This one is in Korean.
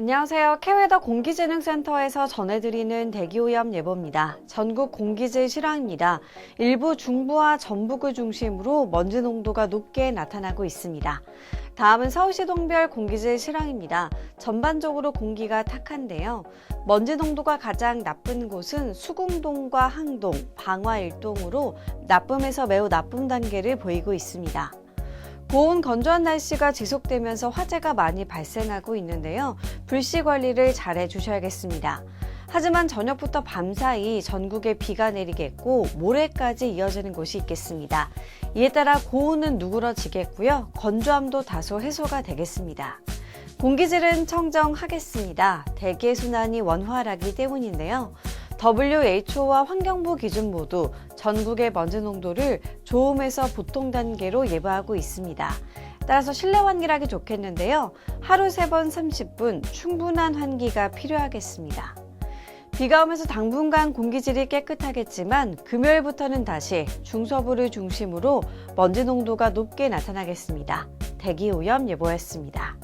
안녕하세요. 캐웨더 공기재능센터에서 전해드리는 대기오염 예보입니다. 전국 공기질 실황입니다. 일부 중부와 전북을 중심으로 먼지 농도가 높게 나타나고 있습니다. 다음은 서울시 동별 공기질 실황입니다. 전반적으로 공기가 탁한데요. 먼지 농도가 가장 나쁜 곳은 수궁동과 항동, 방화 일동으로 나쁨에서 매우 나쁨 단계를 보이고 있습니다. 고온 건조한 날씨가 지속되면서 화재가 많이 발생하고 있는데요. 불씨 관리를 잘 해 주셔야겠습니다. 하지만 저녁부터 밤사이 전국에 비가 내리겠고 모레까지 이어지는 곳이 있겠습니다. 이에 따라 고온은 누그러지겠고요. 건조함도 다소 해소가 되겠습니다. 공기질은 청정하겠습니다. 대기 순환이 원활하기 때문인데요. WHO와 환경부 기준 모두 전국의 먼지 농도를 좋음에서 보통 단계로 예보하고 있습니다. 따라서 실내 환기라기 좋겠는데요. 하루 3번 30분 충분한 환기가 필요하겠습니다. 비가 오면서 당분간 공기질이 깨끗하겠지만 금요일부터는 다시 중서부를 중심으로 먼지 농도가 높게 나타나겠습니다. 대기 오염 예보였습니다.